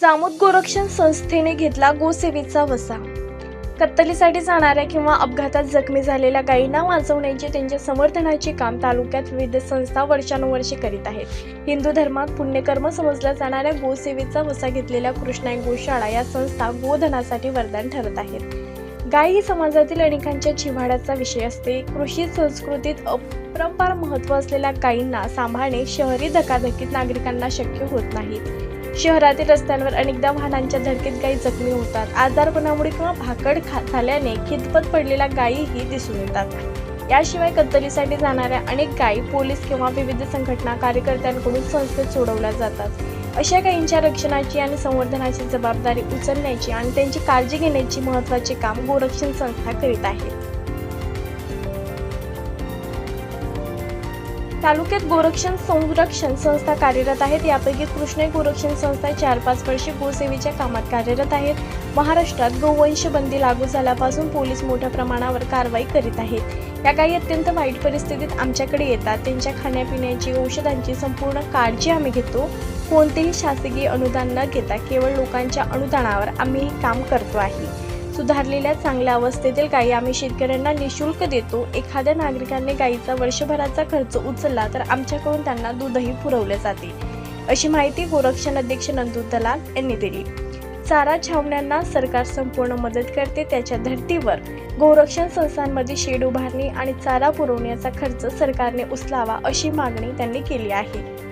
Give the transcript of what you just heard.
जामोद गोरक्षण संस्थेने घेतला गोसेवेचा वसा. कत्तलीसाठी जाणाऱ्या किंवा अपघातात जखमी झालेल्या गायींना वाचवण्याचे त्यांच्या समर्थनाचे काम तालुक्यात विविध संस्था वर्षानुवर्षे करीत आहेत. हिंदू धर्मात पुण्यकर्म समजल्या जाणाऱ्या गोसेवेचा वसा घेतलेल्या कृष्णाई गोशाळा या संस्था गोधनासाठी वरदान ठरत आहेत. गाय ही समाजातील अनेकांच्या जिव्हाळ्याचा विषय असते. कृषी संस्कृतीत अपरंपार महत्त्व असलेल्या गायींना सांभाळणे शहरी धकाधकीत नागरिकांना शक्य होत नाही. शहरातील रस्त्यांवर अनेकदा वाहनांच्या धडकेत गायी जखमी होतात. आजारपणामुळे किंवा भाकड खा झाल्याने खितपत पडलेल्या गायीही दिसून येतात. याशिवाय कत्तलीसाठी जाणाऱ्या अनेक गायी पोलीस किंवा विविध संघटना कार्यकर्त्यांकडून संस्थेत सोडवल्या जातात. अशा गायींच्या रक्षणाची आणि संवर्धनाची जबाबदारी उचलण्याची आणि त्यांची काळजी घेण्याची महत्त्वाचे काम गोरक्षण संस्था करीत आहे. तालुक्यात गोरक्षण संरक्षण संस्था कार्यरत आहेत. यापैकी कृष्ण गोरक्षण संस्था चार पाच वर्षे गोसेवेच्या कामात कार्यरत आहेत. महाराष्ट्रात गोवंश बंदी लागू झाल्यापासून पोलीस मोठ्या प्रमाणावर कारवाई करीत आहेत. या काही अत्यंत वाईट परिस्थितीत आमच्याकडे येतात. त्यांच्या खाण्यापिण्याची औषधांची संपूर्ण काळजी आम्ही घेतो. कोणतेही शासकीय अनुदान न घेता केवळ लोकांच्या अनुदानावर आम्ही हे काम करतो आहे. सुधारलेल्या चांगल्या अवस्थेतील गायी आम्ही शेतकऱ्यांना निशुल्क देतो. एखाद्या नागरिकाने गायीचा वर्षभराचा खर्च उचलला तर आमच्याकडून त्यांना दूधही पुरवले जाते. अशी माहिती गोरक्षण अध्यक्ष नंदू दलाल यांनी दिली. चारा छावण्यांना सरकार संपूर्ण मदत करते त्याच्या धर्तीवर गोरक्षण संस्थांमध्ये शेड उभारणी आणि चारा पुरवण्याचा खर्च सरकारने उचलावा अशी मागणी त्यांनी केली आहे.